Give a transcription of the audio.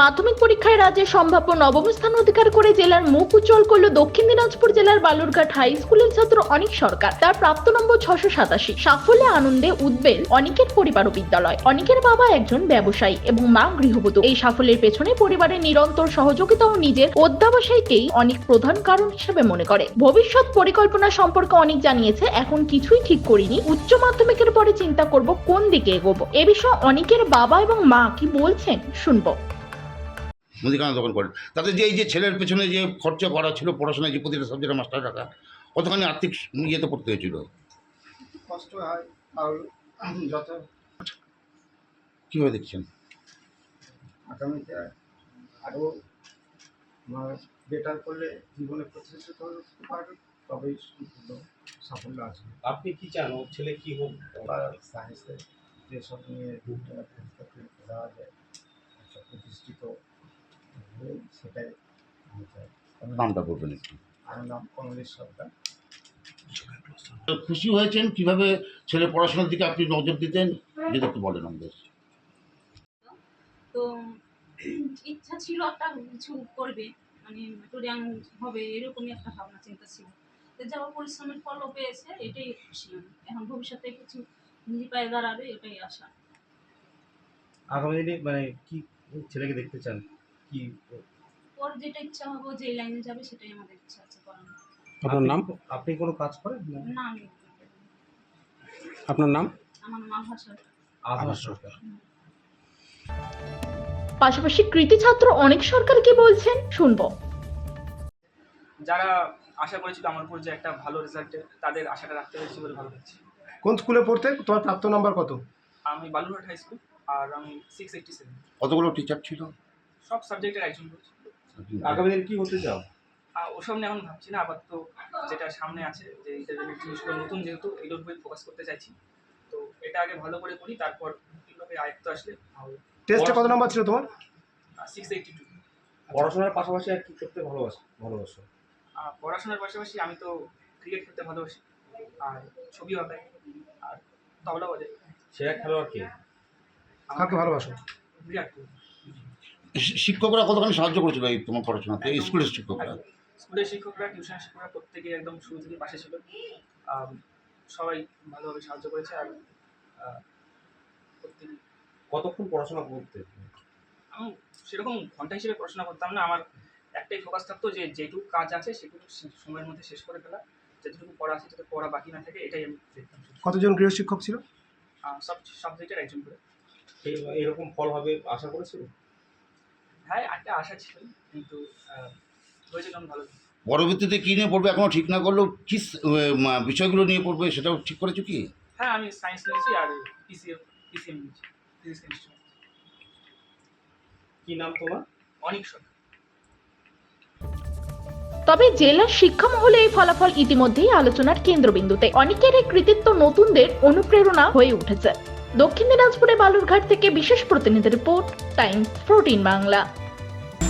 মাধ্যমিক পরীক্ষায় রাজ্যে সম্ভাব্য নবম স্থান অধিকার করে জেলার মুখ উজ্জ্বল করল দক্ষিণ দিনাজপুর জেলার বালুরঘাট হাই স্কুলের ছাত্র অনিক সরকার। তার প্রাপ্ত নম্বর ছশো সাতাশি। সাফল্যে আনন্দে উদ্বেল অনিকের পরিবার ও বিদ্যালয়। অনেকের বাবা একজন ব্যবসায়ী এবং মা গৃহবধূ। এই সাফল্যের পেছনে পরিবারের নিরন্তর সহযোগিতা ও নিজের অধ্যাবসায়কেই অনেক প্রধান কারণ হিসেবে মনে করে। ভবিষ্যৎ পরিকল্পনা সম্পর্কে অনেক জানিয়েছে, এখন কিছুই ঠিক করিনি। উচ্চ মাধ্যমিকের পরে চিন্তা করব কোন দিকে এগোবো। এ বিষয়ে অনেকের বাবা এবং মা কি বলছেন শুনব। মুদিখানা দোকান করেন। তাতে যে এই যে ছেলের পেছনে যে খরচা করা ছিল পড়াশোনায় যে প্রতিটা সাবজেক্টে মাস্টার টাকা কতখানি আর্থিক ইয়েতে পড়তে হয়েছিল? কষ্ট হয় আর যত কীভাবে দেখছেন? আগামীতে আরও বেটার করলে জীবনে প্রতিষ্ঠিত হতে পারবে তবেই সম্পূর্ণ সাফল্য আসবে আপনি কি চান? ওর ছেলে কি হোক? বা সায়েন্সে যেসব নিয়ে দেওয়া যায় সব প্রতিষ্ঠিত হয়ে সেটাই নামটা বলবেন একটু। আমার নাম কমলেশ সরকার। খুশি হয়েছেন? কীভাবে ছেলে পড়াশোনার দিকে আপনি নজর দিতেন? যেটা একটু বলেন আমাদের। তো ইচ্ছা ছিল একটা কিছু করবে মানে টোরিয়াং হবে এরকমই একটা ভাবনা চিন্তা ছিল। তো যাওয়া পরিশ্রমের ফলও পেয়েছে এটাই খুশি আমি। এখন ভবিষ্যতে কিছু নিজে পায়ে দাঁড়াবে এটাই আশা। আগামী দিনে মানে কি ছেলেকে দেখতে চান? কি? ওর যেটা ইচ্ছা হবে যে লাইনে যাবে সেটাই আমাদের ইচ্ছা আছে করানো আপনার নাম? আপনি কোনো কাজ করেন? না। আমি আপনার নাম? আমার মা ভাষা আধার সরকার। পাশাপাশি কৃতি ছাত্র অনেক সরকার কি বলছেন? শুনব। যারা আশা করেছিল আমার উপর যে একটা ভালো রেজাল্টে তাদের আশাটা রাখতে পেরেছি বলে ভালো লাগছে। কোন স্কুলে পড়তে? তোমার প্রাপ্ত নাম্বার কত? আমি বালুরঘাট হাই স্কুল আর আমি সিক্স এইটটি সেভেন কতগুলো টিচার ছিল? সব সাবজেক্টের একজন করেছি আগামী দিনে কি হতে চাও? আর ওসব নিয়ে এখন ভাবছি না আপাতত যেটা সামনে আছে যে ইন্টারভিউ জিনিসগুলো নতুন যেহেতু এগুলোর উপরে ফোকাস করতে চাইছি। তো এটা আগে ভালো করে করি তারপর এগুলোকে আয়ত্ত আসলে টেস্টে কত নাম্বার ছিল তোমার? সিক্স এইটটি টু পড়াশোনার পাশাপাশি আর কি করতে ভালোবাসো ভালোবাসো? পড়াশোনার পাশাপাশি আমি তো ক্রিকেট খেলতে ভালোবাসি আর ছবি আঁকাই আর তবলা বাজাই। সেরা খেলোয়াড় কে? কাকে ভালোবাসো? বিরাট কোহলি। শিক্ষকরা কতখানি সাহায্য করেছিল এই তোমার পড়াশোনাতে? এই স্কুলের শিক্ষকরা? স্কুলের শিক্ষকরা টিউশন শিক্ষকরা প্রত্যেকে একদম শুরু থেকে পাশে ছিল। সবাই ভালোভাবে সাহায্য করেছে আর কতক্ষণ পড়াশোনা করতে? আমি সেরকম ঘণ্টা হিসেবে পড়াশোনা করতাম না। আমার একটাই ফোকাস থাকতো যে যেটুকু কাজ আছে সেটুকু সময়ের মধ্যে শেষ করে ফেলা। যেটুকু পড়া আছে যাতে পড়া বাকি না থাকে এটাই আমি দেখতাম। কতজন গৃহশিক্ষক ছিল? আহ, সব সাবজেক্টের একজন করে। এই- এরকম ফল হবে আশা করেছিল হ্যাঁ একটা আশা ছিল। কিন্তু আহ, ভালো? পরবর্তীতে কী নিয়ে পড়বে? এখনও ঠিক না করলেও কী বিষয়গুলো নিয়ে পড়বে সেটাও ঠিক করেছ কি? হ্যাঁ আমি সায়েন্স নিয়েছি আর পিসিএম পিসিএম নিয়েছি কি নাম তোমার? অনেক সরকার। তবে জেলার শিক্ষা মহলে এই ফলাফল ইতিমধ্যেই আলোচনার কেন্দ্রবিন্দুতে। অনেকের এই কৃতিত্ব নতুনদের অনুপ্রেরণা হয়ে উঠেছে। দক্ষিণ দিনাজপুরে বালুরঘাট থেকে বিশেষ প্রতিনিধি রিপোর্ট টাইমস প্রোটিন বাংলা।